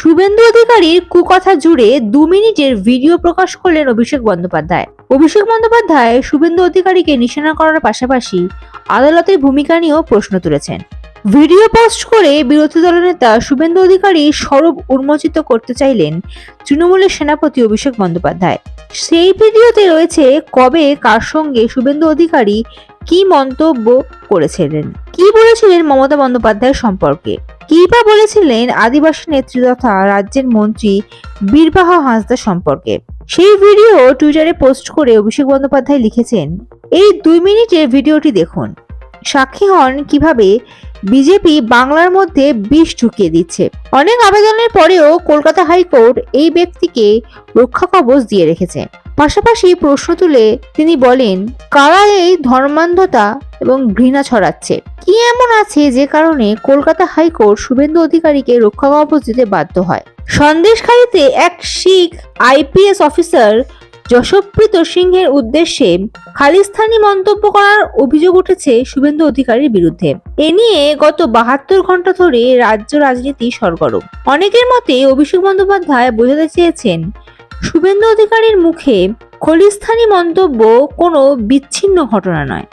শুভেন্দু অধিকারীর কুকথা জুড়ে দু মিনিটের ভিডিও প্রকাশ করলেন অভিষেক বন্দ্যোপাধ্যায়। অভিষেক বন্দ্যোপাধ্যায় শুভেন্দু অধিকারীকে নিশানা করার পাশাপাশি আদালতের ভূমিকা নিয়েও প্রশ্ন তুলেছেন। ভিডিও পোস্ট করে বিরোধী দলনেতা শুভেন্দু অধিকারী স্বরূপ উন্মোচিত করতে চাইলেন তৃণমূলের সেনাপতি অভিষেক বন্দ্যোপাধ্যায়। সেই ভিডিওতে রয়েছে কবে কার সঙ্গে শুভেন্দু অধিকারী কি মন্তব্য করেছিলেন? কি বলেছিলেন মমতা বন্দ্যোপাধ্যায়ের সম্পর্কে? কি বা বলেছিলেন আদিবাসী নেত্রী তথা রাজ্যের মন্ত্রী বীরবাহা হাঁসদা সম্পর্কে? সেই ভিডিও টুইটারে পোস্ট করে অভিষেক বন্দ্যোপাধ্যায় লিখেছেন, এই দুই মিনিটের ভিডিওটি দেখুন। সাক্ষী হন কীভাবে বিজেপি বাংলার মধ্যে বিষ ঢুকিয়ে দিচ্ছে। অনেক আবেদনের পরেও কলকাতা হাইকোর্ট এই ব্যক্তিকে রক্ষা কবচ দিয়ে রেখেছে। পাশাপাশি প্রশ্ন তুলে তিনি বলেন, কারা এই ধর্মান্ধতা এবং ঘৃণা ছড়াচ্ছে? কি এমন আছে যে কারণে কলকাতা হাইকোর্ট শুভেন্দু অধিকারীকে রক্ষা কবচ দিতে বাধ্য হয়? সন্দেশখালীতে এক শিখ আইপিএস অফিসার যশপ্রীত সিংহের উদ্দেশ্যে খালিস্থানি মন্তব্য করার অভিযোগ উঠেছে শুভেন্দু অধিকারীর বিরুদ্ধে। এ নিয়ে গত বাহাত্তর ঘণ্টা ধরে রাজ্য রাজনীতি সরগরম। অনেকের মতে অভিষেক বন্দ্যোপাধ্যায় বোঝাতে চেয়েছেন, শুভেন্দু অধিকারীর মুখে খলিস্থানী মন্তব্য কোনো বিচ্ছিন্ন ঘটনা নয়।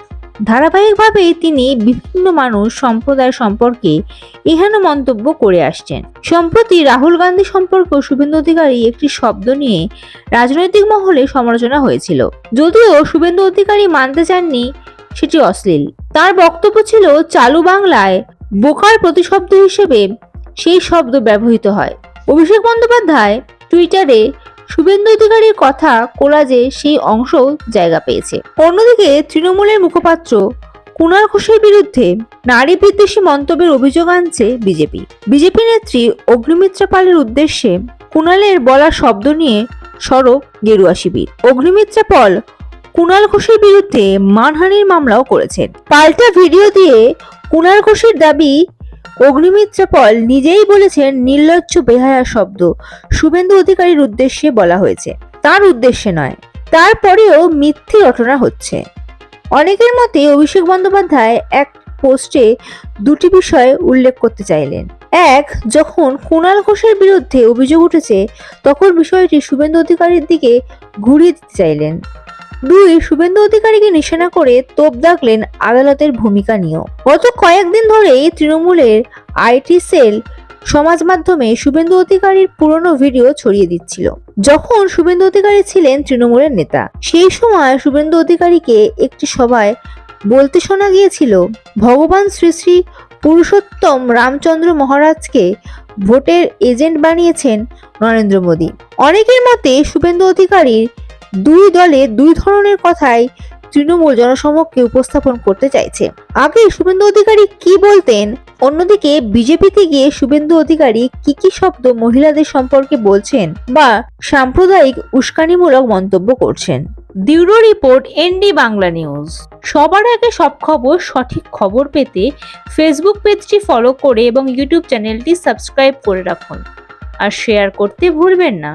ধারাবাহিকভাবেই তিনি বিভিন্ন মানুষ সম্প্রদায় সম্পর্কে এহেন মন্তব্য করে আসছেন। সম্প্রতি রাহুল গান্ধী সম্পর্কে শুভেন্দু অধিকারী একটি শব্দ নিয়ে রাজনৈতিক মহলে সমালোচনা হয়েছিল। যদিও শুভেন্দু অধিকারী মানতে চাননি, সেটি অশ্লীল। তার বক্তব্য ছিল, চালু বাংলায় বোকার প্রতিশব্দ হিসেবে সেই শব্দ ব্যবহৃত হয়। অভিষেক বন্দ্যোপাধ্যায় টুইটারে শুভেন্দু অধিকারীর কথা কোলাজে সেই অংশ জায়গা পেয়েছে। অন্যদিকে তৃণমূলের মুখপাত্র কুণাল ঘোষের বিরুদ্ধে নারী বিদ্বেষী মন্তব্যের অভিযোগ আনছে বিজেপি। বিজেপি নেত্রী অগ্নিমিত্রা পালের উদ্দেশ্যে কুণালের বলা শব্দ নিয়ে সরব গেরুয়া শিবির। অগ্নিমিত্রা পল কুণাল ঘোষের বিরুদ্ধে মানহানির মামলাও করেছেন। পাল্টা ভিডিও দিয়ে কুণাল ঘোষের দাবি অগ্নিমিত্রা পল নিজেই বলেছেন নির্লজ্জ বেহায়া শব্দ। শুভেন্দু অধিকারীর উদ্দেশ্যে বলা হয়েছে। তার উদ্দেশ্যে নয়। তারপরেও মিথ্যে রটনা হচ্ছে। অনেকের মতে অভিষেক বন্দ্যোপাধ্যায় এক পোস্টে দুটি বিষয় উল্লেখ করতে চাইলেন। এক, যখন কুণাল ঘোষের বিরুদ্ধে অভিযোগ উঠেছে, তখন বিষয়টি শুভেন্দু অধিকারীর দিকে ঘুরিয়ে দিতে চাইলেন। দুই, শুভেন্দু অধিকারীকে নিশানা করে তোপ দাগলেন আদালতের ভূমিকা নিয়েও। গত কয়েকদিন ধরেই তৃণমূলের আইটি সেল সমাজ মাধ্যমে শুভেন্দু অধিকারীর পুরনো ভিডিও ছড়িয়ে দিচ্ছিল। যখন শুভেন্দু অধিকারী ছিলেন তৃণমূলের নেতা, সেই সময় শুভেন্দু অধিকারীকে একটি সভায় বলতে শোনা গিয়েছিল, ভগবান শ্রী শ্রী পুরুষোত্তম রামচন্দ্র মহারাজকে ভোটের এজেন্ট বানিয়েছেন নরেন্দ্র মোদী। অনেকের মতে শুভেন্দু অধিকারীর দুই দলে দুই ধরনের কথাই তৃণমূল জনসমক্ষে উপস্থাপন করতে চাইছে। আগে শুভেন্দু অধিকারী কি বলতেন? অন্যদিকে বিজেপিতে গিয়ে শুভেন্দু অধিকারী কি কি শব্দ মহিলাদের সম্পর্কে বলছেন বা সাম্প্রদায়িক উস্কানিমূলক মন্তব্য করছেন? Bureau report ND Bangla news. সবার আগে সব খবর, সঠিক খবর পেতে ফেসবুক পেজটি ফলো করে এবং ইউটিউব চ্যানেলটি সাবস্ক্রাইব করে রাখুন। আর শেয়ার করতে ভুলবেন না।